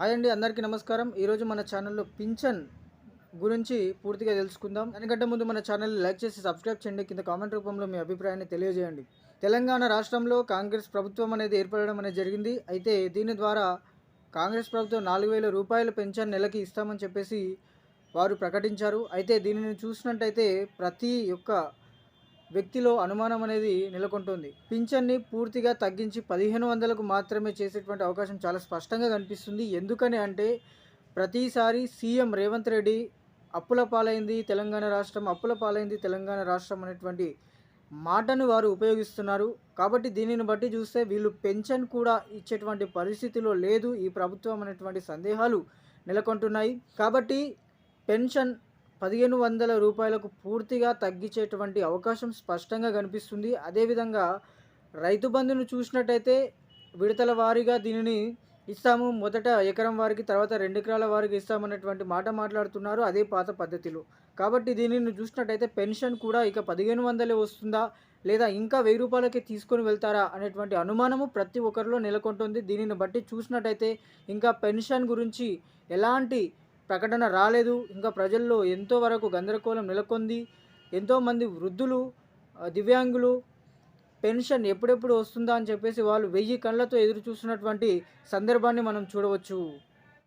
Hi అండి అందరికీ నమస్కారం. ఈరోజు మన ఛానల్లో పింఛన్ గురించి పూర్తిగా తెలుసుకుందాం. దానికంటే ముందు మన ఛానల్ లైక్ చేసి సబ్స్క్రైబ్ చేయండి. కింద కామెంట్ రూపంలో మీ అభిప్రాయాన్ని తెలియజేయండి. తెలంగాణ రాష్ట్రంలో కాంగ్రెస్ ప్రభుత్వం అనేది ఏర్పడడం అనేది జరిగింది. అయితే దీని ద్వారా కాంగ్రెస్ ప్రభుత్వం నాలుగు వేల రూపాయల పెన్షన్ నెలకి ఇస్తామని చెప్పేసి వారు ప్రకటించారు. అయితే దీనిని చూసినట్టయితే ప్రతి ఒక్క వ్యక్తిలో అనుమానం అనేది నెలకొంటుంది. పింఛన్ని పూర్తిగా తగ్గించి పదిహేను వందలకు మాత్రమే చేసేటువంటి అవకాశం చాలా స్పష్టంగా కనిపిస్తుంది. ఎందుకని అంటే ప్రతిసారి సీఎం రేవంత్ రెడ్డి అప్పుల పాలైంది తెలంగాణ రాష్ట్రం అప్పుల పాలైంది తెలంగాణ రాష్ట్రం అనేటువంటి మాటను వారు ఉపయోగిస్తున్నారు. కాబట్టి దీనిని బట్టి చూస్తే వీళ్ళు పెన్షన్ కూడా ఇచ్చేటువంటి పరిస్థితిలో లేదు. ఈ ప్రభుత్వం అనేటువంటి సందేహాలు నెలకొంటున్నాయి. కాబట్టి పెన్షన్ పదిహేను వందల రూపాయలకు పూర్తిగా తగ్గించేటువంటి అవకాశం స్పష్టంగా కనిపిస్తుంది. అదేవిధంగా రైతు బంధును చూసినట్టయితే విడతల వారీగా దీనిని ఇస్తాము. మొదట ఎకరం వారికి తర్వాత రెండు ఎకరాల వారికి ఇస్తామన్నటువంటి మాట మాట్లాడుతున్నారు. అదే పాత పద్ధతిలో. కాబట్టి దీనిని చూసినట్టయితే పెన్షన్ కూడా ఇక పదిహేను వందలే వస్తుందా? లేదా ఇంకా వెయ్యి రూపాయలకి తీసుకొని వెళ్తారా? అనేటువంటి అనుమానము ప్రతి ఒక్కరిలో నెలకొంటుంది. దీనిని బట్టి చూసినట్టయితే ఇంకా పెన్షన్ గురించి ఎలాంటి ప్రకటన రాలేదు. ఇంకా ప్రజల్లో ఎంతో వరకు గందరగోళం నెలకొంది. ఎంతోమంది వృద్ధులు దివ్యాంగులు పెన్షన్ ఎప్పుడెప్పుడు వస్తుందా అని చెప్పేసి వాళ్ళు వెయ్యి కళ్ళతో ఎదురు చూస్తున్నటువంటి సందర్భాన్ని మనం చూడవచ్చు.